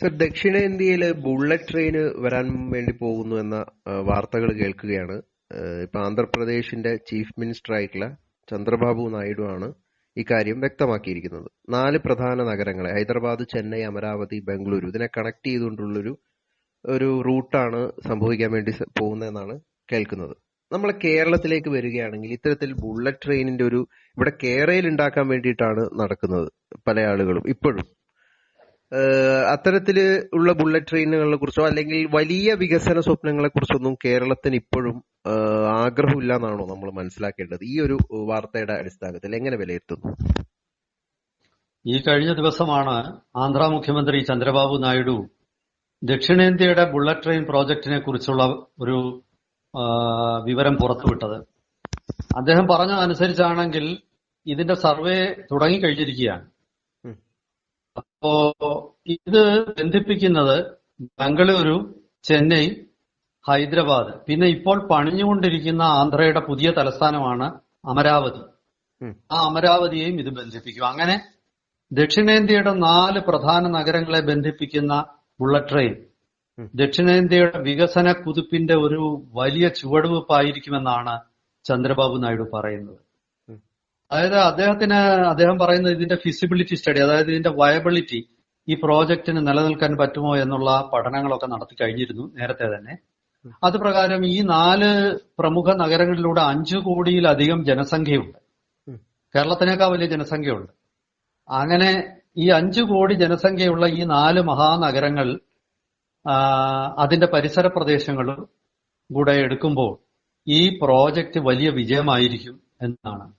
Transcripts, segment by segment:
Sir ദക്ഷിണേന്ത്യയിൽ bullet train വരാൻ വേണ്ടി പോകുന്നു എന്ന വാർത്തകൾ കേൾക്കുകയാണ്. ഇപ്പൊ ആന്ധ്രാപ്രദേശിന്റെ ചീഫ് മിനിസ്റ്റർ ആയിട്ടുള്ള ചന്ദ്രബാബു നായിഡു ആണ് ഇക്കാര്യം വ്യക്തമാക്കിയിരിക്കുന്നത്. നാല് പ്രധാന നഗരങ്ങളെ ഹൈദരാബാദ് ചെന്നൈ അമരാവതി ബംഗളൂരു ഇതിനെ കണക്ട് ചെയ്തുകൊണ്ടുള്ളൊരു ഒരു റൂട്ടാണ് സംഭവിക്കാൻ വേണ്ടി പോകുന്നതെന്നാണ് കേൾക്കുന്നത്. നമ്മൾ കേരളത്തിലേക്ക് വരികയാണെങ്കിൽ ഇത്തരത്തിൽ ബുള്ളറ്റ് ട്രെയിനിന്റെ ഒരു ഇവിടെ കേരളയിൽ ഉണ്ടാക്കാൻ വേണ്ടിയിട്ടാണ് നടക്കുന്നത് പല ആളുകളും ഇപ്പോഴും. അത്തരത്തിൽ ഉള്ള ബുള്ളറ്റ് ട്രെയിനുകളെ കുറിച്ചോ അല്ലെങ്കിൽ വലിയ വികസന സ്വപ്നങ്ങളെ കുറിച്ചൊന്നും കേരളത്തിന് ഇപ്പോഴും ആഗ്രഹമില്ല എന്നാണോ നമ്മൾ മനസ്സിലാക്കേണ്ടത്? ഈ ഒരു വാർത്തയുടെ അടിസ്ഥാനത്തിൽ എങ്ങനെ വിലയിരുത്തുന്നു? ഈ കഴിഞ്ഞ ദിവസമാണ് ആന്ധ്ര മുഖ്യമന്ത്രി ചന്ദ്രബാബു നായിഡു ദക്ഷിണേന്ത്യയുടെ ബുള്ളറ്റ് ട്രെയിൻ പ്രോജക്റ്റിനെ കുറിച്ചുള്ള ഒരു വിവരം പുറത്തുവിട്ടത്. അദ്ദേഹം പറഞ്ഞതനുസരിച്ചാണെങ്കിൽ ഇതിന്റെ സർവേ തുടങ്ങിക്കഴിഞ്ഞിരിക്കുകയാണ്. അപ്പോ ഇത് ബന്ധിപ്പിക്കുന്നത് ബംഗളൂരു ചെന്നൈ ഹൈദരാബാദ്. പിന്നെ ഇപ്പോൾ പണിഞ്ഞുകൊണ്ടിരിക്കുന്ന ആന്ധ്രയുടെ പുതിയ തലസ്ഥാനമാണ് അമരാവതി. ആ അമരാവതിയെയും ഇത് ബന്ധിപ്പിക്കും. അങ്ങനെ ദക്ഷിണേന്ത്യയുടെ നാല് പ്രധാന നഗരങ്ങളെ ബന്ധിപ്പിക്കുന്ന ബുള്ളറ്റ് ട്രെയിൻ. ദക്ഷിണേന്ത്യയുടെ വികസന കുതിപ്പിന്റെ ഒരു വലിയ ചുവടുവെപ്പായിരിക്കുമെന്നാണ് ചന്ദ്രബാബു നായിഡു പറയുന്നത്. അതായത് അദ്ദേഹത്തിന് അദ്ദേഹം പറയുന്നത് ഇതിന്റെ ഫിസിബിലിറ്റി സ്റ്റഡി അതായത് ഇതിന്റെ വയബിലിറ്റി ഈ പ്രോജക്റ്റിന് നിലനിൽക്കാൻ പറ്റുമോ എന്നുള്ള പഠനങ്ങളൊക്കെ നടത്തി കഴിഞ്ഞിരുന്നു നേരത്തെ തന്നെ അത് പ്രകാരം ഈ നാല് പ്രമുഖ നഗരങ്ങളിലൂടെ അഞ്ചു കോടിയിലധികം ജനസംഖ്യയുണ്ട്. കേരളത്തിനേക്കാൾ വലിയ ജനസംഖ്യയുണ്ട് അങ്ങനെ ഈ അഞ്ചു കോടി ജനസംഖ്യയുള്ള ഈ നാല് മഹാനഗരങ്ങൾ അതിന്റെ പരിസര പ്രദേശങ്ങളും കൂടെ എടുക്കുമ്പോൾ ഈ പ്രോജക്റ്റ് വലിയ വിജയമായിരിക്കും എന്നാണ്.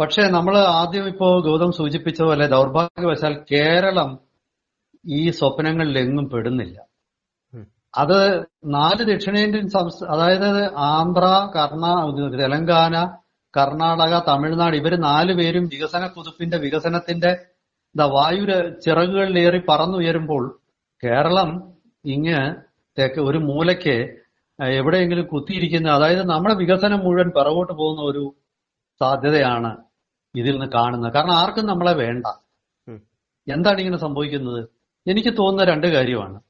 പക്ഷെ നമ്മൾ ആദ്യം ഇപ്പോ ഗൗതം സൂചിപ്പിച്ച പോലെ ദൗർഭാഗ്യവശാൽ കേരളം ഈ സ്വപ്നങ്ങളിൽ എങ്ങും പെടുന്നില്ല അത് നാല് ദക്ഷിണേന്ത്യൻ അതായത് ആന്ധ്ര കർണാ തെലങ്കാന കർണാടക തമിഴ്നാട് ഇവർ നാല് പേരും വികസന കുതിപ്പിന്റെ വികസനത്തിന്റെ വായു ചിറകുകളിലേറി പറന്നുയരുമ്പോൾ കേരളം ഇങ്ങ് തെക്ക് ഒരു മൂലയ്ക്ക് എവിടെയെങ്കിലും കുത്തിയിരിക്കുന്ന അതായത് നമ്മുടെ വികസനം മുഴുവൻ പിറകോട്ട് പോകുന്ന ഒരു സാധ്യതയാണ് ഇതിൽ നിന്ന് കാണുന്നത്. കാരണം ആർക്കും നമ്മളെ വേണ്ട. എന്താണ് ഇങ്ങനെ സംഭവിക്കുന്നത്? എനിക്ക് തോന്നുന്ന രണ്ട് കാര്യമാണ്.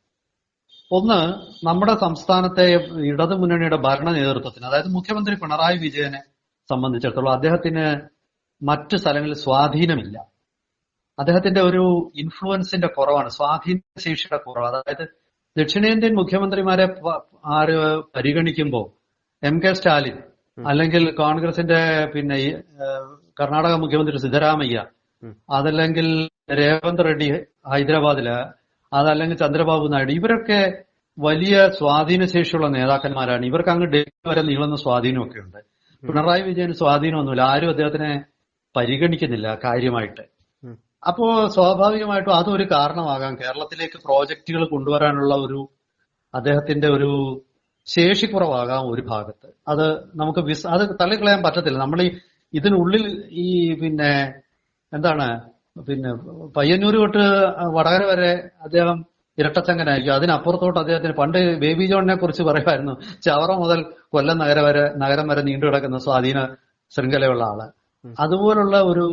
ഒന്ന് നമ്മുടെ സംസ്ഥാനത്തെ ഇടതുമുന്നണിയുടെ ഭരണ നേതൃത്വത്തിന് അതായത് മുഖ്യമന്ത്രി പിണറായി വിജയനെ സംബന്ധിച്ചിടത്തോളം അദ്ദേഹത്തിന് മറ്റു സ്ഥലങ്ങളിൽ സ്വാധീനമില്ല. അദ്ദേഹത്തിന്റെ ഒരു ഇൻഫ്ലുവൻസിന്റെ കുറവാണ് സ്വാധീന ശേഷിയുടെ കുറവ് അതായത് ദക്ഷിണേന്ത്യൻ മുഖ്യമന്ത്രിമാരെ ആര് പരിഗണിക്കുമ്പോൾ എം കെ സ്റ്റാലിൻ. അല്ലെങ്കിൽ കോൺഗ്രസിന്റെ പിന്നെ കർണാടക മുഖ്യമന്ത്രി സിദ്ധരാമയ്യ അതല്ലെങ്കിൽ രേവന്ത് റെഡ്ഡി ഹൈദരാബാദിൽ അതല്ലെങ്കിൽ ചന്ദ്രബാബു നായിഡു ഇവരൊക്കെ വലിയ സ്വാധീനശേഷിയുള്ള നേതാക്കന്മാരാണ്. ഇവർക്ക് അങ്ങ് ഡൽഹി വരെ നീളുന്ന സ്വാധീനമൊക്കെ ഉണ്ട് പിണറായി വിജയന് സ്വാധീനമൊന്നുമില്ല. ആരും അദ്ദേഹത്തിനെ പരിഗണിക്കുന്നില്ല കാര്യമായിട്ട്. അപ്പോ സ്വാഭാവികമായിട്ടും അതൊരു കാരണമാകാം. കേരളത്തിലേക്ക് പ്രോജക്റ്റുകൾ കൊണ്ടുവരാനുള്ള ഒരു അദ്ദേഹത്തിന്റെ ഒരു ശേഷിക്കുറവാകാം ഒരു ഭാഗത്ത്. അത് നമുക്ക് വിസ് അത് തള്ളിക്കളയാൻ പറ്റത്തില്ല. നമ്മൾ ഈ ഇതിനുള്ളിൽ ഈ പിന്നെ എന്താണ് പിന്നെ പയ്യന്നൂർ തൊട്ട് വടകര വരെ അദ്ദേഹം ഇരട്ടച്ചങ്ങനായിരിക്കും. അതിനപ്പുറത്തോട്ട് അദ്ദേഹത്തിന് പണ്ട് ബേബി ജോണിനെ കുറിച്ച് പറയുമായിരുന്നു ചവറ മുതൽ കൊല്ലം നഗര വരെ നഗരം വരെ നീണ്ടു കിടക്കുന്ന സ്വാധീന ശൃംഖലയുള്ള ആൾ. അതുപോലുള്ള ഒരു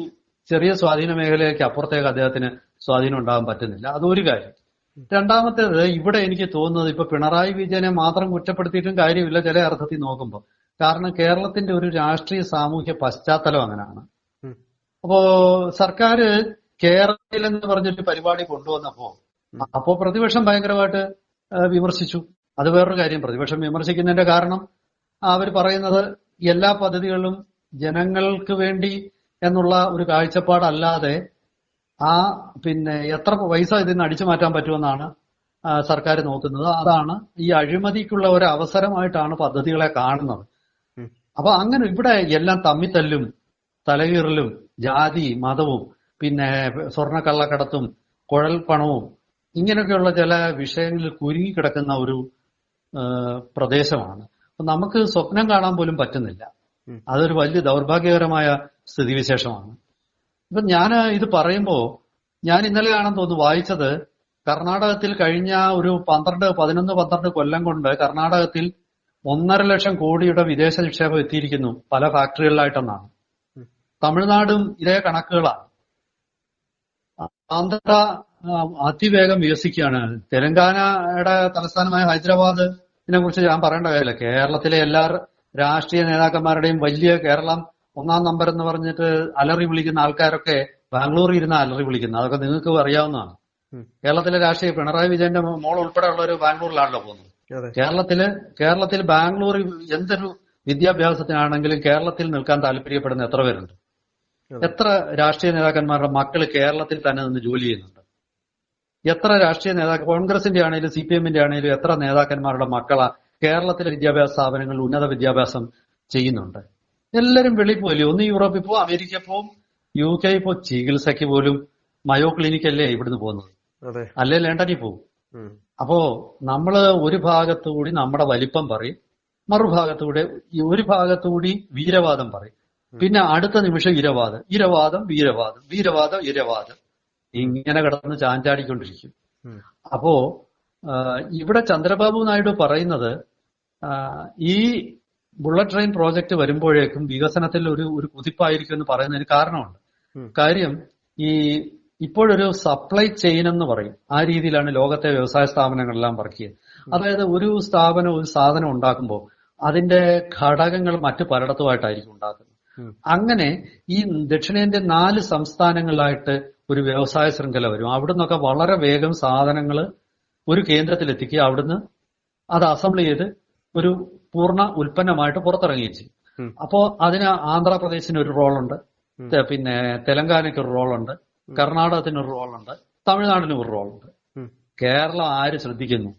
ചെറിയ സ്വാധീന മേഖലയ്ക്ക് അപ്പുറത്തേക്ക് അദ്ദേഹത്തിന് സ്വാധീനം ഉണ്ടാകാൻ പറ്റുന്നില്ല. അതൊരു കാര്യം. രണ്ടാമത്തേത് ഇവിടെ എനിക്ക് തോന്നുന്നത് ഇപ്പൊ പിണറായി വിജയനെ മാത്രം കുറ്റപ്പെടുത്തിയിട്ടും കാര്യമില്ല ചില അർത്ഥത്തിൽ നോക്കുമ്പോൾ കാരണം കേരളത്തിന്റെ ഒരു രാഷ്ട്രീയ സാമൂഹ്യ പശ്ചാത്തലം അങ്ങനെയാണ്. അപ്പോ സർക്കാർ കേരളത്തിൽ എന്ന് പറഞ്ഞൊരു പരിപാടി കൊണ്ടുവന്നപ്പോ. അപ്പോ പ്രതിപക്ഷം ഭയങ്കരമായിട്ട് വിമർശിച്ചു അത് വേറൊരു കാര്യം പ്രതിപക്ഷം വിമർശിക്കുന്നതിന്റെ കാരണം അവർ പറയുന്നത് എല്ലാ പദ്ധതികളും ജനങ്ങൾക്ക് വേണ്ടി എന്നുള്ള ഒരു കാഴ്ചപ്പാടല്ലാതെ ആ പിന്നെ എത്ര പൈസ ഇതിൽ നിന്ന് അടിച്ചു മാറ്റാൻ പറ്റുമെന്നാണ് സർക്കാർ നോക്കുന്നത്. അതാണ് ഈ അഴിമതിക്കുള്ള ഒരു അവസരമായിട്ടാണ് പദ്ധതികളെ കാണുന്നത്. അപ്പൊ അങ്ങനെ ഇവിടെ എല്ലാം തമ്മിത്തല്ലും തലകീറലും ജാതി മതവും പിന്നെ സ്വർണക്കള്ളക്കടത്തും കുഴൽ പണവും ഇങ്ങനെയൊക്കെയുള്ള ചില വിഷയങ്ങളിൽ കുരുങ്ങിക്കിടക്കുന്ന ഒരു പ്രദേശമാണ്. നമുക്ക് സ്വപ്നം കാണാൻ പോലും പറ്റുന്നില്ല. അതൊരു വലിയ ദൗർഭാഗ്യകരമായ സ്ഥിതിവിശേഷമാണ്. ഇപ്പൊ ഞാൻ ഇത് പറയുമ്പോ ഞാൻ ഇന്നലെയാണെന്ന് തോന്നുന്നു വായിച്ചത്. കർണാടകത്തിൽ കഴിഞ്ഞ ഒരു പന്ത്രണ്ട് പതിനൊന്ന് പന്ത്രണ്ട് കൊല്ലം കൊണ്ട് കർണാടകത്തിൽ ഒന്നര ലക്ഷം കോടിയുടെ വിദേശ നിക്ഷേപം എത്തിയിരിക്കുന്നു. പല ഫാക്ടറികളിലായിട്ടെന്നാണ്. തമിഴ്നാടും ഇതേ കണക്കുകളാണ്. ആന്ധ്ര അതിവേഗം വികസിക്കുകയാണ്. തെലങ്കാനയുടെ തലസ്ഥാനമായ ഹൈദരാബാദ് ഇതിനെ കുറിച്ച് ഞാൻ പറയേണ്ട കാര്യമില്ല. കേരളത്തിലെ എല്ലാ രാഷ്ട്രീയ നേതാക്കന്മാരുടെയും വലിയ കേരളം ഒന്നാം നമ്പർ എന്ന് പറഞ്ഞിട്ട് അലറി വിളിക്കുന്ന ആൾക്കാരൊക്കെ ബാംഗ്ലൂർ ഇരുന്ന അലറി വിളിക്കുന്നത്. അതൊക്കെ നിങ്ങൾക്ക് അറിയാവുന്നതാണ്. കേരളത്തിലെ രാഷ്ട്രീയ പിണറായി വിജയന്റെ മോൾ ഉൾപ്പെടെ ഉള്ളവർ ബാംഗ്ലൂരിലാണല്ലോ പോകുന്നത്. കേരളത്തിൽ കേരളത്തിൽ ബാംഗ്ലൂർ എന്തൊരു വിദ്യാഭ്യാസത്തിനാണെങ്കിലും കേരളത്തിൽ നിൽക്കാൻ താല്പര്യപ്പെടുന്ന എത്ര പേരുണ്ട്? എത്ര രാഷ്ട്രീയ നേതാക്കന്മാരുടെ മക്കൾ കേരളത്തിൽ തന്നെ നിന്ന് ജോലി ചെയ്യുന്നുണ്ട്? എത്ര രാഷ്ട്രീയ നേതാക്കൾ കോൺഗ്രസിന്റെ ആണെങ്കിലും സി പി എമ്മിന്റെ ആണെങ്കിലും എത്ര നേതാക്കന്മാരുടെ മക്കളാ കേരളത്തിലെ വിദ്യാഭ്യാസ സ്ഥാപനങ്ങളിൽ ഉന്നത വിദ്യാഭ്യാസം ചെയ്യുന്നുണ്ട്? എല്ലാവരും വെളിയിൽ പോയില്ലേ? ഒന്ന് യൂറോപ്പിൽ പോവും അമേരിക്ക പോവും യു കെ ഇപ്പോൾ ചികിത്സയ്ക്ക് പോലും മയോ ക്ലിനിക് അല്ലേ ഇവിടുന്ന് പോകുന്നത്? അല്ലേ ലണ്ടനിൽ പോവും. അപ്പോ നമ്മൾ ഒരു ഭാഗത്തുകൂടി നമ്മുടെ വലിപ്പം പറയും മറുഭാഗത്തുകൂടെ ഒരു ഭാഗത്തുകൂടി വീരവാദം പറയും. പിന്നെ അടുത്ത നിമിഷം ഇരവാദം. ഇരവാദം വീരവാദം വീരവാദം ഇരവാദം. ഇങ്ങനെ കിടന്ന് ചാഞ്ചാടിക്കൊണ്ടിരിക്കും. അപ്പോ ഇവിടെ ചന്ദ്രബാബു നായിഡു പറയുന്നത് ഈ ബുള്ളറ്റ് ട്രെയിൻ പ്രോജക്റ്റ് വരുമ്പോഴേക്കും വികസനത്തിൽ ഒരു ഒരു കുതിപ്പായിരിക്കും എന്ന് പറയുന്നതിന് കാരണമുണ്ട്. കാര്യം ഈ ഇപ്പോഴൊരു സപ്ലൈ ചെയിൻ എന്ന് പറയും. ആ രീതിയിലാണ് ലോകത്തെ വ്യവസായ സ്ഥാപനങ്ങളെല്ലാം വർക്ക് ചെയ്യുന്നത് അതായത് ഒരു സ്ഥാപനം ഒരു സാധനം ഉണ്ടാക്കുമ്പോൾ അതിന്റെ ഘടകങ്ങൾ മറ്റു പലയിടത്തുമായിട്ടായിരിക്കും ഉണ്ടാക്കുന്നത്. അങ്ങനെ ഈ ദക്ഷിണേന്ത്യൻ നാല് സംസ്ഥാനങ്ങളിലായിട്ട് ഒരു വ്യവസായ ശൃംഖല വരും. അവിടെ നിന്നൊക്കെ വളരെ വേഗം സാധനങ്ങൾ ഒരു കേന്ദ്രത്തിൽ എത്തിക്കുക അവിടുന്ന് അത് അസംബിൾ ചെയ്ത് ഒരു പൂർണ ഉൽപ്പന്നമായിട്ട് പുറത്തിറങ്ങുകയും ചെയ്യും അപ്പോ അതിന് ആന്ധ്രാപ്രദേശിന് ഒരു റോളുണ്ട്. ഉണ്ട് പിന്നെ തെലങ്കാനയ്ക്ക് ഒരു റോളുണ്ട്. കർണാടകത്തിന് ഒരു റോളുണ്ട്. തമിഴ്നാടിന് ഒരു റോളുണ്ട്. ഉണ്ട് കേരളം ആര് ശ്രദ്ധിക്കുന്നു?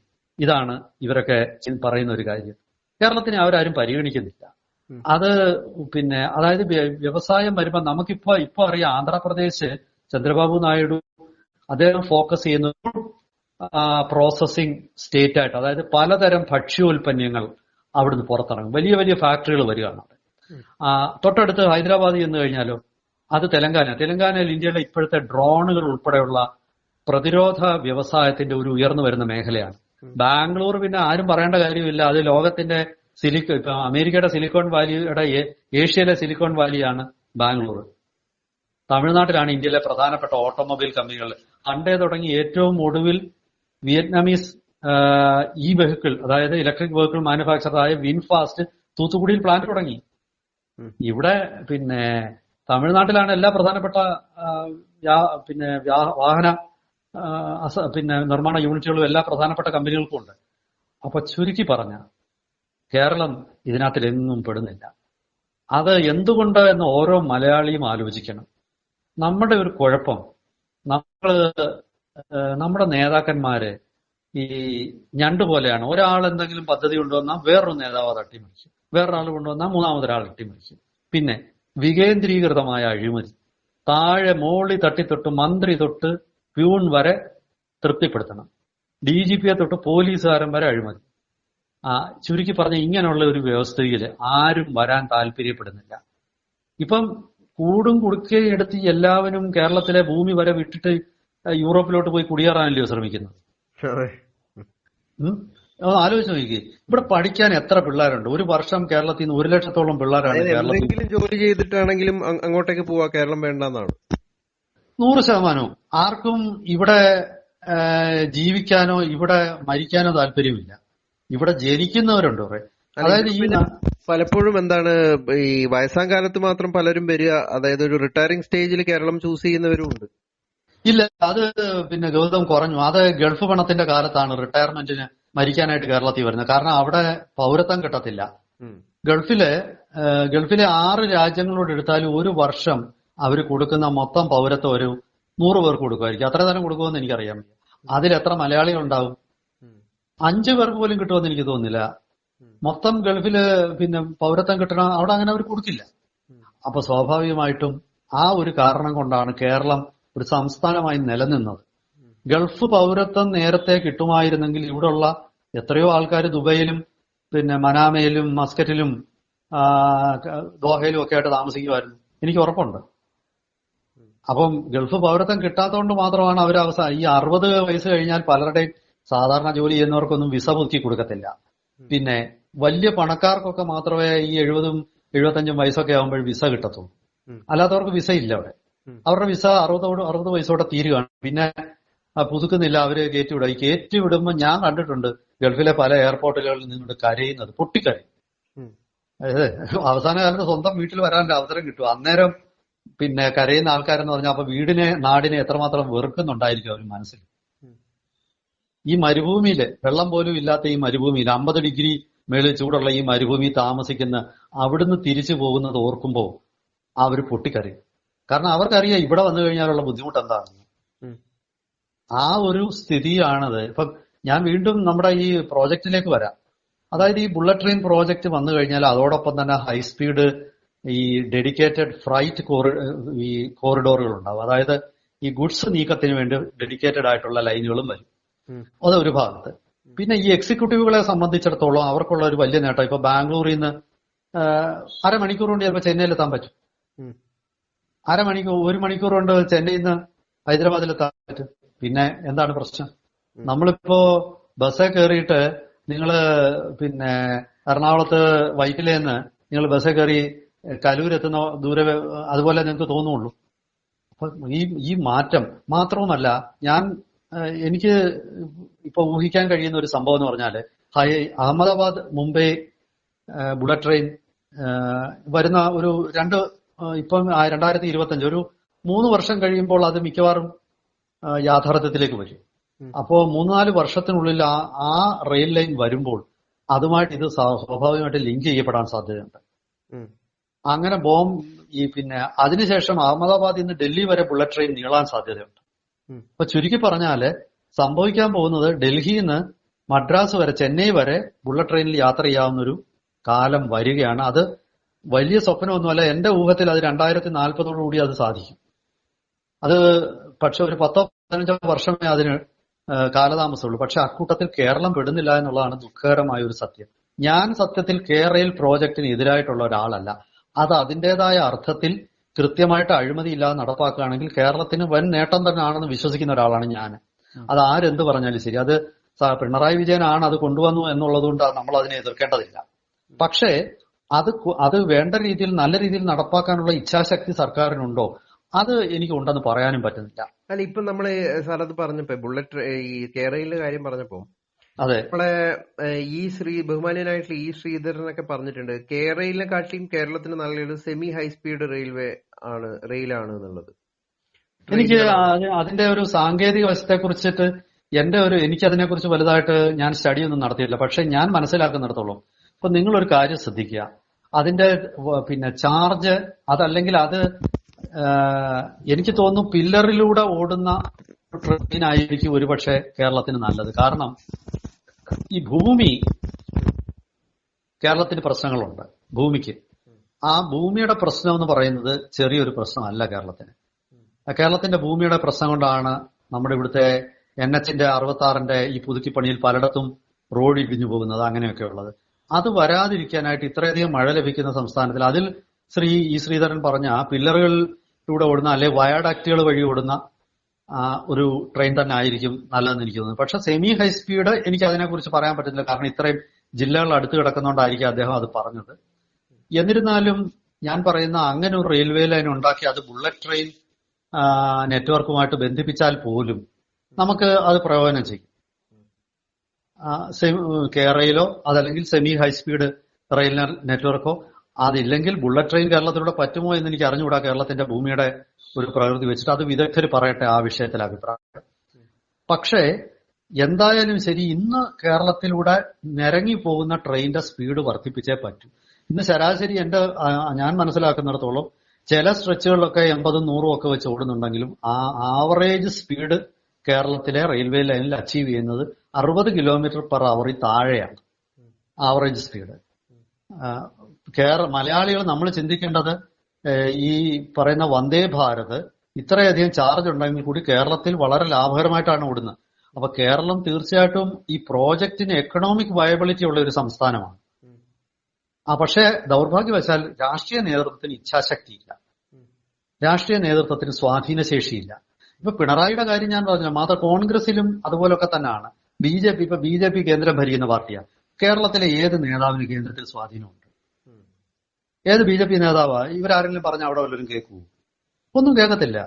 ഇതാണ് ഇവരൊക്കെ പറയുന്ന ഒരു കാര്യം. കേരളത്തിനെ അവരാരും പരിഗണിക്കുന്നില്ല. അത് പിന്നെ അതായത് വ്യ- വ്യവസായം വരുമ്പോ നമുക്കിപ്പോ ഇപ്പൊ അറിയാം ആന്ധ്രാപ്രദേശ് ചന്ദ്രബാബു നായിഡു അദ്ദേഹം ഫോക്കസ് ചെയ്യുന്നത് പ്രോസസ്സിംഗ് സ്റ്റേറ്റ് ആയിട്ട് അതായത് പലതരം ഭക്ഷ്യോൽപ്പന്നങ്ങൾ അവിടുന്ന് പുറത്തിറങ്ങും. വലിയ വലിയ ഫാക്ടറികൾ വരികയാണ് അവിടെ. തൊട്ടടുത്ത് ഹൈദരാബാദ് എന്ന് കഴിഞ്ഞാലോ അത് തെലങ്കാന. തെലങ്കാനയിൽ ഇന്ത്യയിലെ ഇപ്പോഴത്തെ ഡ്രോണുകൾ ഉൾപ്പെടെയുള്ള പ്രതിരോധ വ്യവസായത്തിന്റെ ഒരു ഉയർന്നു വരുന്ന മേഖലയാണ്. ബാംഗ്ലൂർ പിന്നെ ആരും പറയേണ്ട കാര്യമില്ല. അത് ലോകത്തിന്റെ സിലിക്കോ ഇപ്പൊ അമേരിക്കയുടെ സിലിക്കോൺ വാലിയുടെ ഏഷ്യയിലെ സിലിക്കോൺ വാലിയാണ് ബാംഗ്ലൂർ. തമിഴ്നാട്ടിലാണ് ഇന്ത്യയിലെ പ്രധാനപ്പെട്ട ഓട്ടോമൊബൈൽ കമ്പനികൾ. പണ്ടേ തുടങ്ങി ഏറ്റവും ഒടുവിൽ വിയറ്റ്നാമീസ് ഇ വെഹിക്കിൾ അതായത് ഇലക്ട്രിക് വെഹിക്കിൾ മാനുഫാക്ചറായ വിൻഫാസ്റ്റ് തൂത്തുക്കുടിയിൽ പ്ലാന്റ് തുടങ്ങി. ഇവിടെ പിന്നെ തമിഴ്നാട്ടിലാണ് എല്ലാ പ്രധാനപ്പെട്ട പിന്നെ വാഹന പിന്നെ നിർമ്മാണ യൂണിറ്റുകളും എല്ലാ പ്രധാനപ്പെട്ട കമ്പനികൾക്കും ഉണ്ട്. അപ്പൊ ചുരുക്കി പറഞ്ഞ കേരളം ഇതിനകത്തിലെങ്ങും പെടുന്നില്ല. അത് എന്തുകൊണ്ട് എന്ന് ഓരോ മലയാളിയും ആലോചിക്കണം. നമ്മുടെ ഒരു കുഴപ്പം നമ്മൾ നമ്മുടെ നേതാക്കന്മാര് ഈ ഞണ്ട് പോലെയാണ്. ഒരാൾ എന്തെങ്കിലും പദ്ധതി കൊണ്ടുവന്നാൽ വേറൊരു നേതാവ് അത് അട്ടിമറിക്കും വേറൊരാൾ കൊണ്ടുവന്നാൽ മൂന്നാമതൊരാൾ അട്ടിമറിക്കും പിന്നെ വികേന്ദ്രീകൃതമായ അഴിമതി. താഴെ മോളി തട്ടി തൊട്ട് മന്ത്രി തൊട്ട് പ്യൂൺ വരെ തൃപ്തിപ്പെടുത്തണം. ഡി ജി പിയെ തൊട്ട് പോലീസുകാരൻ വരെ അഴിമതി. ആ ചുരുക്കി പറഞ്ഞ ഇങ്ങനെയുള്ള ഒരു വ്യവസ്ഥയിൽ ആരും വരാൻ താല്പര്യപ്പെടുന്നില്ല. ഇപ്പം കൂടും കുടുക്കയും എടുത്ത് എല്ലാവരും കേരളത്തിലെ ഭൂമി വരെ വിട്ടിട്ട് യൂറോപ്പിലോട്ട് പോയി കുടിയേറാനല്ലയോ ശ്രമിക്കുന്നത്? ആലോചിച്ച് നോക്കി. ഇവിടെ പഠിക്കാൻ എത്ര പിള്ളേരുണ്ട്? ഒരു വർഷം കേരളത്തിൽ നിന്ന് ഒരു ലക്ഷത്തോളം പിള്ളേരാണ് കേരളത്തിൽ. ജോലി ചെയ്തിട്ടാണെങ്കിലും അങ്ങോട്ടേക്ക് പോവാ കേരളം വേണ്ടെന്നാണ്. നൂറ് ശതമാനവും. ആർക്കും ഇവിടെ ജീവിക്കാനോ ഇവിടെ മരിക്കാനോ താല്പര്യമില്ല. ഇവിടെ ജനിക്കുന്നവരുണ്ട് കുറെ. അതായത് ഈ പലപ്പോഴും എന്താണ് ഈ വയസ്സാം കാലത്ത് മാത്രം പലരും വരിക അതായത് ഒരു റിട്ടയറിംഗ് സ്റ്റേജിൽ കേരളം ചൂസ് ചെയ്യുന്നവരും ഉണ്ട്. ഇല്ല അത് പിന്നെ ഗൗതം കുറഞ്ഞു. അത് ഗൾഫ് പണത്തിന്റെ കാലത്താണ് റിട്ടയർമെന്റിന് മരിക്കാനായിട്ട് കേരളത്തിൽ വരുന്നത്. കാരണം അവിടെ പൗരത്വം കിട്ടത്തില്ല. ഗൾഫിലെ ഗൾഫിലെ ആറ് രാജ്യങ്ങളോട് എടുത്താലും ഒരു വർഷം അവർ കൊടുക്കുന്ന മൊത്തം പൗരത്വം ഒരു നൂറ് പേർക്ക് കൊടുക്കുമായിരിക്കും. അത്ര തരം കൊടുക്കുമെന്ന് എനിക്കറിയാം. അതിൽ എത്ര മലയാളികൾ ഉണ്ടാവും? അഞ്ചു പേർക്ക് പോലും കിട്ടുമെന്ന് എനിക്ക് തോന്നുന്നില്ല. മൊത്തം ഗൾഫിൽ പിന്നെ പൗരത്വം കിട്ടണം അവിടെ അങ്ങനെ അവർ കൊടുക്കില്ല. അപ്പൊ സ്വാഭാവികമായിട്ടും ആ ഒരു കാരണം കൊണ്ടാണ് കേരളം ഒരു സംസ്ഥാനമായി നിലനിന്നത്. ഗൾഫ് പൗരത്വം നേരത്തെ കിട്ടുമായിരുന്നെങ്കിൽ ഇവിടെയുള്ള എത്രയോ ആൾക്കാർ ദുബൈയിലും പിന്നെ മനാമയിലും മസ്കറ്റിലും ദോഹയിലും ഒക്കെ ആയിട്ട് താമസിക്കുമായിരുന്നു. എനിക്ക് ഉറപ്പുണ്ട്. അപ്പം ഗൾഫ് പൗരത്വം കിട്ടാത്തതുകൊണ്ട് മാത്രമാണ് അവർ അവസാനം ഈ അറുപത് വയസ്സ് കഴിഞ്ഞാൽ പലരുടെയും സാധാരണ ജോലി ചെയ്യുന്നവർക്കൊന്നും വിസ പുതുക്കി കൊടുക്കത്തില്ല. പിന്നെ വലിയ പണക്കാർക്കൊക്കെ മാത്രമേ ഈ എഴുപതും എഴുപത്തഞ്ചും വയസ്സൊക്കെ ആകുമ്പോൾ വിസ കിട്ടത്തുള്ളൂ. അല്ലാത്തവർക്ക് വിസ ഇല്ല അവിടെ. അവരുടെ വിസ അറുപതോട് അറുപത് വയസ്സോടെ തീരുകയാണ്. പിന്നെ പുതുക്കുന്നില്ല അവർ കയറ്റി വിടുക ഈ കയറ്റി വിടുമ്പോൾ ഞാൻ കണ്ടിട്ടുണ്ട് ഗൾഫിലെ പല എയർപോർട്ടുകളിൽ നിന്നുകൊണ്ട് കരയുന്നത് പൊട്ടിക്കരയും. അവസാന കാലത്ത് സ്വന്തം വീട്ടിൽ വരാനുള്ള അവസരം കിട്ടും. അന്നേരം പിന്നെ കരയുന്ന ആൾക്കാരെന്ന് പറഞ്ഞാൽ അപ്പൊ വീടിനെ നാടിനെ എത്രമാത്രം വെറുക്കുന്നുണ്ടായിരിക്കും അവർ മനസ്സിൽ. ഈ മരുഭൂമിയിലെ വെള്ളം പോലും ഇല്ലാത്ത ഈ മരുഭൂമിയിൽ അമ്പത് ഡിഗ്രി മേളിൽ ചൂടുള്ള ഈ മരുഭൂമി താമസിക്കുന്ന അവിടുന്ന് തിരിച്ചു പോകുന്നത് ഓർക്കുമ്പോൾ അവർ പൊട്ടിക്കരയും. കാരണം അവർക്കറിയാം ഇവിടെ വന്നു കഴിഞ്ഞാലുള്ള ബുദ്ധിമുട്ട് എന്താണെന്ന് ആ ഒരു സ്ഥിതിയാണത്. ഇപ്പൊ ഞാൻ വീണ്ടും നമ്മുടെ ഈ പ്രോജക്റ്റിലേക്ക് വരാം. അതായത് ഈ ബുള്ളറ്റ് ട്രെയിൻ പ്രോജക്റ്റ് വന്നു കഴിഞ്ഞാൽ അതോടൊപ്പം തന്നെ ഹൈസ്പീഡ് ഈ ഡെഡിക്കേറ്റഡ് ഫ്രൈറ്റ് ഈ കോറിഡോറുകൾ ഉണ്ടാവും. അതായത് ഈ ഗുഡ്സ് നീക്കത്തിന് വേണ്ടി ഡെഡിക്കേറ്റഡ് ആയിട്ടുള്ള ലൈനുകളും വരും. അത് ഒരു ഭാഗത്ത്. പിന്നെ ഈ എക്സിക്യൂട്ടീവുകളെ സംബന്ധിച്ചിടത്തോളം അവർക്കുള്ള ഒരു വലിയ നേട്ടം. ഇപ്പൊ ബാംഗ്ലൂരിൽ നിന്ന് അരമണിക്കൂർ കൊണ്ട് ചിലപ്പോൾ ചെന്നൈയിൽ എത്താൻ പറ്റും. അരമണിക്കൂർ ഒരു മണിക്കൂർ കൊണ്ട് ചെന്നൈയിൽ നിന്ന് ഹൈദരാബാദിൽ എത്താൻ പറ്റും. പിന്നെ എന്താണ് പ്രശ്നം? നമ്മളിപ്പോ ബസ്സിൽ കയറിയിട്ട് നിങ്ങൾ പിന്നെ എറണാകുളത്ത് വൈറ്റിലേന്ന് നിങ്ങൾ ബസ്സിൽ കയറി കലൂരെത്തുന്ന ദൂരെ അതുപോലെ നിങ്ങൾക്ക് തോന്നുള്ളൂ. അപ്പൊ ഈ ഈ മാറ്റം മാത്രവുമല്ല ഞാൻ എനിക്ക് ഇപ്പൊ ഊഹിക്കാൻ കഴിയുന്ന ഒരു സംഭവം എന്ന് പറഞ്ഞാൽ ഹൈ അഹമ്മദാബാദ് മുംബൈ ബുള്ളറ്റ് ട്രെയിൻ വരുന്ന ഒരു രണ്ട് ഇപ്പം രണ്ടായിരത്തി ഇരുപത്തി അഞ്ച് ഒരു മൂന്ന് വർഷം കഴിയുമ്പോൾ അത് മിക്കവാറും യാഥാർത്ഥ്യത്തിലേക്ക് വരും. അപ്പോ മൂന്നാൽ വർഷത്തിനുള്ളിൽ ആ ആ റെയിൽ ലൈൻ വരുമ്പോൾ അതുമായിട്ട് ഇത് സ്വാ- സ്വാഭാവികമായിട്ട് ലിങ്ക് ചെയ്യപ്പെടാൻ സാധ്യതയുണ്ട്. അങ്ങനെ ബോം ഈ പിന്നെ അതിനുശേഷം അഹമ്മദാബാദിൽ നിന്ന് ഡൽഹി വരെ ബുള്ളറ്റ് ട്രെയിൻ നീളാൻ സാധ്യതയുണ്ട്. അപ്പൊ ചുരുക്കി പറഞ്ഞാൽ സംഭവിക്കാൻ പോകുന്നത് ഡൽഹിയിൽ നിന്ന് മദ്രാസ് വരെ ചെന്നൈ വരെ ബുള്ളറ്റ് ട്രെയിനിൽ യാത്ര ചെയ്യാവുന്ന ഒരു കാലം വരികയാണ്. അത് വലിയ സ്വപ്നമൊന്നുമല്ല. എന്റെ ഊഹത്തിൽ അത് രണ്ടായിരത്തി നാൽപ്പതോടു കൂടി അത് സാധിക്കും. അത് പക്ഷെ ഒരു പത്തോ പതിനഞ്ചോ വർഷമേ അതിന് കാലതാമസമുള്ളൂ. പക്ഷെ അക്കൂട്ടത്തിൽ കേരളം പെടുന്നില്ല എന്നുള്ളതാണ് ദുഃഖകരമായ ഒരു സത്യം. ഞാൻ സത്യത്തിൽ കേരളയിൽ പ്രോജക്റ്റിന് എതിരായിട്ടുള്ള ഒരാളല്ല. അത് അതിന്റേതായ അർത്ഥത്തിൽ കൃത്യമായിട്ട് അഴിമതി ഇല്ലാതെ നടപ്പാക്കുകയാണെങ്കിൽ കേരളത്തിന് വൻ നേട്ടം തന്നെയാണെന്ന് വിശ്വസിക്കുന്ന ഒരാളാണ് ഞാൻ. അത് ആരെന്ത് പറഞ്ഞാലും ശരി. അത് പിണറായി വിജയനാണ് അത് കൊണ്ടുവന്നു എന്നുള്ളത് കൊണ്ട് നമ്മൾ അതിനെ എതിർക്കേണ്ടതില്ല. പക്ഷേ അത് അത് വേണ്ട രീതിയിൽ നല്ല രീതിയിൽ നടപ്പാക്കാനുള്ള ഇച്ഛാശക്തി സർക്കാരിനുണ്ടോ? അത് എനിക്ക് ഉണ്ടെന്ന് പറയാനും പറ്റുന്നില്ല. അല്ല ഇപ്പൊ നമ്മൾ സ്ഥലത്ത് പറഞ്ഞപ്പോ ബുള്ളറ്റ് ഈ കേരളയിലെ കാര്യം പറഞ്ഞപ്പോ അതെ. നമ്മളെ ഈ ശ്രീ ബഹുമാന്യനായിട്ടുള്ള ഈ ശ്രീധരനൊക്കെ പറഞ്ഞിട്ടുണ്ട് കേരളയിലെ കാട്ടിലും കേരളത്തിന് നല്ലൊരു സെമി ഹൈ സ്പീഡ് റെയിൽവേ ആണ് റെയിലാണ് എന്നുള്ളത്. എനിക്ക് അതിന്റെ ഒരു സാങ്കേതിക വശത്തെ കുറിച്ചിട്ട് എന്റെ ഒരു എനിക്ക് അതിനെ കുറിച്ച് വലുതായിട്ട് ഞാൻ സ്റ്റഡി ഒന്നും നടത്തിയില്ല പക്ഷെ ഞാൻ മനസ്സിലാക്കുന്നിടത്തോളം ഇപ്പൊ നിങ്ങൾ ഒരു കാര്യം ശ്രദ്ധിക്കുക. അതിന്റെ പിന്നെ ചാർജ് അതല്ലെങ്കിൽ അത് എനിക്ക് തോന്നുന്നു പില്ലറിലൂടെ ഓടുന്ന ട്രെയിനായിരിക്കും ഒരുപക്ഷെ കേരളത്തിന് നല്ലത്. കാരണം ഈ ഭൂമി കേരളത്തിന് പ്രശ്നങ്ങളുണ്ട് ഭൂമിക്ക്. ആ ഭൂമിയുടെ പ്രശ്നം എന്ന് പറയുന്നത് ചെറിയൊരു പ്രശ്നമല്ല കേരളത്തിന്. കേരളത്തിന്റെ ഭൂമിയുടെ പ്രശ്നം കൊണ്ടാണ് നമ്മുടെ ഇവിടുത്തെ എൻ എച്ചിന്റെ അറുപത്തി ആറിന്റെ ഈ പുതുക്കിപ്പണിയിൽ പലയിടത്തും റോഡ് ഇടിഞ്ഞു പോകുന്നത് അങ്ങനെയൊക്കെ ഉള്ളത് അത് വരാതിരിക്കാനായിട്ട് ഇത്രയധികം മഴ ലഭിക്കുന്ന സംസ്ഥാനത്തിൽ അതിൽ ശ്രീ ഈ ശ്രീധരൻ പറഞ്ഞ പില്ലറുകളിലൂടെ ഓടുന്ന അല്ലെ വയാഡാക്റ്റുകൾ വഴി ഓടുന്ന ഒരു ട്രെയിൻ തന്നെ ആയിരിക്കും നല്ലതെന്ന് എനിക്ക് തോന്നുന്നു. പക്ഷെ സെമി ഹൈ സ്പീഡ് എനിക്ക് അതിനെക്കുറിച്ച് പറയാൻ പറ്റുന്നില്ല കാരണം ഇത്രയും ജില്ലകൾ അടുത്ത് കിടക്കുന്നതുകൊണ്ടായിരിക്കും അദ്ദേഹം അത് പറഞ്ഞത്. എന്നിരുന്നാലും ഞാൻ പറയുന്ന അങ്ങനെ ഒരു റെയിൽവേ ലൈൻ ഉണ്ടാക്കി അത് ബുള്ളറ്റ് ട്രെയിൻ നെറ്റ്വർക്കുമായിട്ട് ബന്ധിപ്പിച്ചാൽ പോലും നമുക്ക് അത് പ്രയോജനം ചെയ്യും. സെമി- കേരളയിലോ അതല്ലെങ്കിൽ സെമി ഹൈസ്പീഡ് റെയിൽ നെറ്റ്വർക്കോ അതില്ലെങ്കിൽ ബുള്ളറ്റ് ട്രെയിൻ കേരളത്തിലൂടെ പറ്റുമോ എന്ന് എനിക്ക് അറിഞ്ഞുകൂടാ കേരളത്തിന്റെ ഭൂമിയുടെ ഒരു പ്രകൃതി വെച്ചിട്ട്. അത് വിദഗ്ധർ പറയട്ടെ ആ വിഷയത്തിൽ അഭിപ്രായം. പക്ഷേ എന്തായാലും ശരി ഇന്ന് കേരളത്തിലൂടെ നിരങ്ങി പോകുന്ന ട്രെയിനിന്റെ സ്പീഡ് വർദ്ധിപ്പിച്ചേ പറ്റൂ. ഇന്ന് ശരാശരി എന്റെ ഞാൻ മനസ്സിലാക്കുന്നിടത്തോളം ചില സ്ട്രെച്ചുകളിലൊക്കെ എൺപതും നൂറും ഒക്കെ വെച്ച് ഓടുന്നുണ്ടെങ്കിലും ആ ആവറേജ് സ്പീഡ് കേരളത്തിലെ റെയിൽവേ ലൈനിൽ അച്ചീവ് ചെയ്യുന്നത് അറുപത് കിലോമീറ്റർ പെർ അവറിൽ താഴെയാണ് ആവറേജ് സ്പീഡ് കേരള മലയാളികൾ നമ്മൾ ചിന്തിക്കേണ്ടത് ഈ പറയുന്ന വന്ദേ ഭാരത് ഇത്രയധികം ചാർജ് ഉണ്ടെങ്കിൽ കൂടി കേരളത്തിൽ വളരെ ലാഭകരമായിട്ടാണ് ഓടുന്നത്. അപ്പൊ കേരളം തീർച്ചയായിട്ടും ഈ പ്രോജക്റ്റിന് എക്കണോമിക് വയബിലിറ്റി ഉള്ള ഒരു സംസ്ഥാനമാണ്. ആ പക്ഷേ ദൗർഭാഗ്യവശാൽ രാഷ്ട്രീയ നേതൃത്വത്തിന് ഇച്ഛാശക്തിയില്ല രാഷ്ട്രീയ നേതൃത്വത്തിന് സ്വാധീനശേഷിയില്ല. ഇപ്പൊ പിണറായിയുടെ കാര്യം ഞാൻ പറഞ്ഞു മാത്രം കോൺഗ്രസിലും അതുപോലൊക്കെ തന്നെയാണ്. ബി ജെ പി ഇപ്പൊ ബി ജെ പി കേന്ദ്രം ഭരിക്കുന്ന പാർട്ടിയാണ് കേരളത്തിലെ ഏത് നേതാവിന് കേന്ദ്രത്തിൽ സ്വാധീനമുണ്ട്? ഏത് ബി ജെ പി നേതാവാ? ഇവരാരെങ്കിലും പറഞ്ഞ അവിടെ വല്ലവരും കേൾക്കൂ ഒന്നും കേൾക്കത്തില്ല.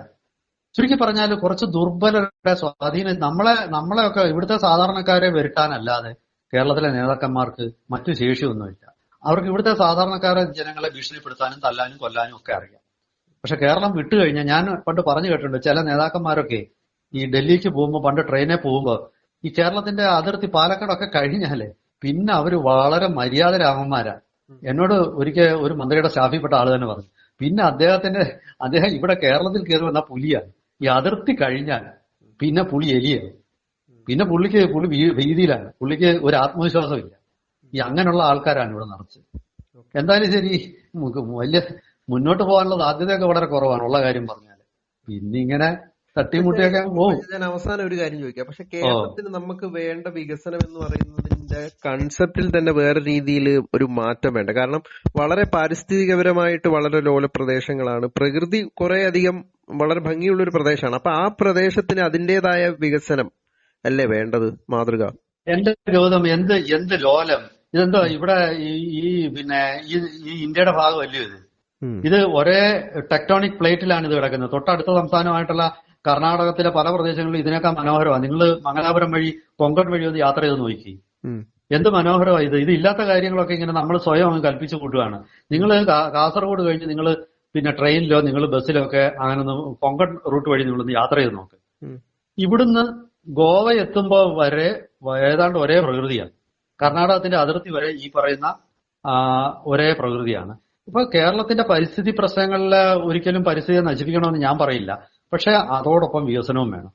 ചുരുക്കി പറഞ്ഞാൽ കുറച്ച് ദുർബലരുടെ സ്വാധീനം. നമ്മളെ നമ്മളെയൊക്കെ ഇവിടുത്തെ സാധാരണക്കാരെ വരുത്താനല്ലാതെ കേരളത്തിലെ നേതാക്കന്മാർക്ക് മറ്റു ശേഷിയൊന്നുമില്ല. അവർക്ക് ഇവിടുത്തെ സാധാരണക്കാരെ ജനങ്ങളെ ഭീഷണിപ്പെടുത്താനും തല്ലാനും കൊല്ലാനും ഒക്കെ അറിയാം. പക്ഷെ കേരളം വിട്ടു കഴിഞ്ഞാൽ ഞാൻ പണ്ട് പറഞ്ഞു കേട്ടിട്ടുണ്ട് ചില നേതാക്കന്മാരൊക്കെ ഈ ഡൽഹിക്ക് പോകുമ്പോൾ പണ്ട് ട്രെയിനിൽ പോകുമ്പോൾ ഈ കേരളത്തിന്റെ അതിർത്തി പാലക്കാടൊക്കെ കഴിഞ്ഞാലേ പിന്നെ അവർ വളരെ മര്യാദ രാമന്മാരാ എന്നോട് ഒരിക്കൽ ഒരു മന്ത്രിയുടെ സ്റ്റാഫിൽപ്പെട്ട ആൾ തന്നെ പറഞ്ഞു. പിന്നെ അദ്ദേഹത്തിന്റെ അദ്ദേഹം ഇവിടെ കേരളത്തിൽ കയറി വന്ന പുലിയാണ് ഈ അതിർത്തി കഴിഞ്ഞാൽ പിന്നെ പുളി എലിയാണ്. പിന്നെ പുള്ളിക്ക് പുള്ളി വീതിയിലാണ്. ഭീതിയിലാണ് പുള്ളിക്ക് ഒരു ആത്മവിശ്വാസമില്ല. ഈ അങ്ങനെയുള്ള ആൾക്കാരാണ് ഇവിടെ നിറച്ച് എന്തായാലും ശരി വലിയ മുന്നോട്ട് പോകാനുള്ള സാധ്യതയൊക്കെ വളരെ കുറവാണ് ഉള്ള കാര്യം പറഞ്ഞാൽ പിന്നെ ഇങ്ങനെ തട്ടിമുട്ടിയൊക്കെ ഞാൻ അവസാനം ഒരു കാര്യം ചോദിക്കാം. പക്ഷെ കേരളത്തിന് നമുക്ക് വേണ്ട വികസനം എന്ന് പറയുന്നതിന്റെ കൺസെപ്റ്റിൽ തന്നെ വേറെ രീതിയിൽ ഒരു മാറ്റം വേണ്ട. കാരണം വളരെ പാരിസ്ഥിതികപരമായിട്ട് വളരെ ലോല പ്രദേശങ്ങളാണ്. പ്രകൃതി കുറെ അധികം വളരെ ഭംഗിയുള്ള ഒരു പ്രദേശമാണ്. അപ്പൊ ആ പ്രദേശത്തിന് അതിന്റേതായ വികസനം അല്ലേ വേണ്ടത് മാതൃക? എന്റെ ചോദ്യം എന്ത് എന്ത് ലോലം? ഇതെന്തോ ഇവിടെ ഈ പിന്നെ ഈ ഇന്ത്യയുടെ ഭാഗമല്ലയോ ഇത്. ഇത് ഒരേ ടെക്ടോണിക് പ്ലേറ്റിലാണ് ഇത് കിടക്കുന്നത്. തൊട്ടടുത്ത സംസ്ഥാനമായിട്ടുള്ള കർണാടകത്തിലെ പല പ്രദേശങ്ങളിലും ഇതിനേക്കാൾ മനോഹരമാണ് നിങ്ങൾ മംഗലാപുരം വഴി കൊങ്കൺ വഴി ഒന്ന് യാത്ര ചെയ്ത് നോക്കി. എന്ത് മനോഹരമാണ് ഇത്. ഇത് ഇല്ലാത്ത കാര്യങ്ങളൊക്കെ ഇങ്ങനെ നമ്മൾ സ്വയം അങ്ങ് കൽപ്പിച്ചു കൂട്ടുകയാണ് നിങ്ങൾ കാസർഗോഡ് കഴിഞ്ഞ് നിങ്ങൾ പിന്നെ ട്രെയിനിലോ നിങ്ങൾ ബസ്സിലോ ഒക്കെ അങ്ങനെ ഒന്ന് കൊങ്കൺ റൂട്ട് വഴി നിങ്ങളൊന്ന് യാത്ര ചെയ്ത് നോക്ക്. ഇവിടുന്ന് ഗോവ എത്തുമ്പോൾ വരെ ഏതാണ്ട് ഒരേ പ്രകൃതിയാണ്. കർണാടകത്തിന്റെ അതിർത്തി വരെ ഈ പറയുന്ന ഒരേ പ്രകൃതിയാണ്. ഇപ്പൊ കേരളത്തിന്റെ പരിസ്ഥിതി പ്രശ്നങ്ങളിൽ ഒരിക്കലും പരിസ്ഥിതിയെ നശിപ്പിക്കണമെന്ന് ഞാൻ പറയില്ല. പക്ഷെ അതോടൊപ്പം വികസനവും വേണം.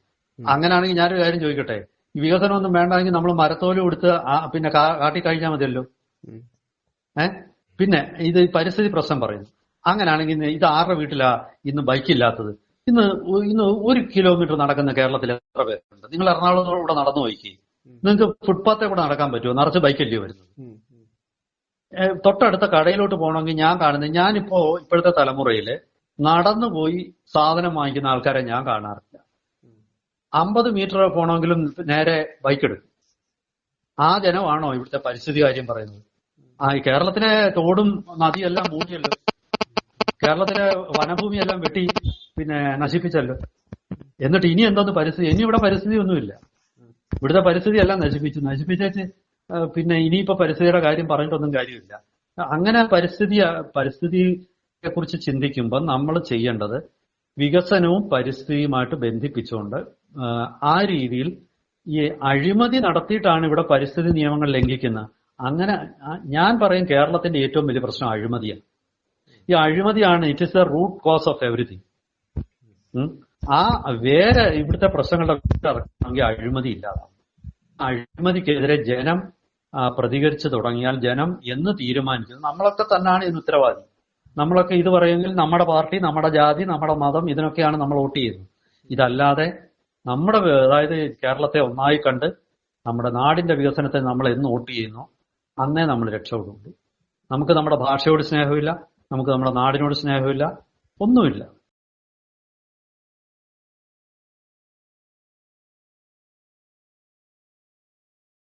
അങ്ങനെയാണെങ്കിൽ ഞാനൊരു കാര്യം ചോദിക്കട്ടെ? ഈ വികസനമൊന്നും വേണ്ടെങ്കിൽ നമ്മൾ മരത്തോലും എടുത്ത് പിന്നെ കാട്ടി കഴിഞ്ഞാൽ മതിയല്ലോ. ഏ? പിന്നെ ഇത് പരിസ്ഥിതി പ്രശ്നം പറയുന്നു. അങ്ങനെയാണെങ്കിൽ ഇത് ആരുടെ വീട്ടിലാ ഇന്ന് ബൈക്ക് ഇല്ലാത്തത്? ഇന്ന് ഇന്ന് ഒരു കിലോമീറ്റർ നടക്കുന്ന കേരളത്തിൽ എത്ര പേരുണ്ട്? നിങ്ങൾ എറണാകുളത്തൂടെ നടന്നു പോയിക്കേ. നിങ്ങൾക്ക് ഫുട്പാത്തെ കൂടെ നടക്കാൻ പറ്റുമോ? നിറച്ച് ബൈക്കല്ലേ വരുന്നത്? തൊട്ടടുത്ത കടയിലോട്ട് പോകണമെങ്കിൽ ഞാൻ കാണുന്നത് ഞാനിപ്പോ ഇപ്പോഴത്തെ തലമുറയിൽ നടന്നു പോയി സാധനം വാങ്ങിക്കുന്ന ആൾക്കാരെ ഞാൻ കാണാറില്ല. അമ്പത് മീറ്റർ പോകണമെങ്കിലും നേരെ ബൈക്ക് എടുക്കും. ആ ജനമാണോ ഇവിടുത്തെ പരിസ്ഥിതി കാര്യം പറയുന്നത്? ആ കേരളത്തിലെ തോടും നദിയെല്ലാം മൂടിയല്ലോ കേരളത്തിലെ വനഭൂമിയെല്ലാം വെട്ടി പിന്നെ നശിപ്പിച്ചല്ലോ. എന്നിട്ട് ഇനി എന്തോന്ന് പരിസ്ഥിതി? ഇനി ഇവിടെ പരിസ്ഥിതി ഒന്നുമില്ല ഇവിടുത്തെ പരിസ്ഥിതി എല്ലാം നശിപ്പിച്ചു. നശിപ്പിച്ചേച്ച് പിന്നെ ഇനിയിപ്പോ പരിസ്ഥിതിയുടെ കാര്യം പറഞ്ഞിട്ടൊന്നും കാര്യമില്ല. അങ്ങനെ പരിസ്ഥിതി പരിസ്ഥിതിയെ കുറിച്ച് ചിന്തിക്കുമ്പോൾ നമ്മൾ ചെയ്യേണ്ടത് വികസനവും പരിസ്ഥിതിയുമായിട്ട് ബന്ധിപ്പിച്ചുകൊണ്ട് ആ, രീതിയിൽ ഈ അഴിമതി നടത്തിയിട്ടാണ് ഇവിടെ പരിസ്ഥിതി നിയമങ്ങൾ ലംഘിക്കുന്നത്. അങ്ങനെ ഞാൻ പറയും കേരളത്തിന്റെ ഏറ്റവും വലിയ പ്രശ്നം അഴിമതിയാണ്. ഈ അഴിമതിയാണ് it is the root cause of everything ആ വേറെ ഇവിടുത്തെ പ്രശ്നങ്ങളുടെ അഴിമതി ഇല്ലാതാവും. അഴിമതിക്കെതിരെ ജനം പ്രതികരിച്ചു തുടങ്ങിയാൽ ജനം എന്ന് തീരുമാനിക്കുന്നു നമ്മളൊക്കെ തന്നെയാണ് ഇതിന് ഉത്തരവാദി. നമ്മളൊക്കെ ഇത് പറയുമെങ്കിൽ നമ്മുടെ പാർട്ടി നമ്മുടെ ജാതി നമ്മുടെ മതം ഇതിനൊക്കെയാണ് നമ്മൾ വോട്ട് ചെയ്യുന്നത്. ഇതല്ലാതെ നമ്മുടെ അതായത് കേരളത്തെ ഒന്നായി കണ്ട് നമ്മുടെ നാടിന്റെ വികസനത്തെ നമ്മൾ എന്ന് വോട്ട് ചെയ്യുന്നു അന്നേ നമ്മൾ രക്ഷപ്പെടുന്നുണ്ട്. നമുക്ക് നമ്മുടെ ഭാഷയോട് സ്നേഹമില്ല നമുക്ക് നമ്മുടെ നാടിനോട് സ്നേഹമില്ല ഒന്നുമില്ല.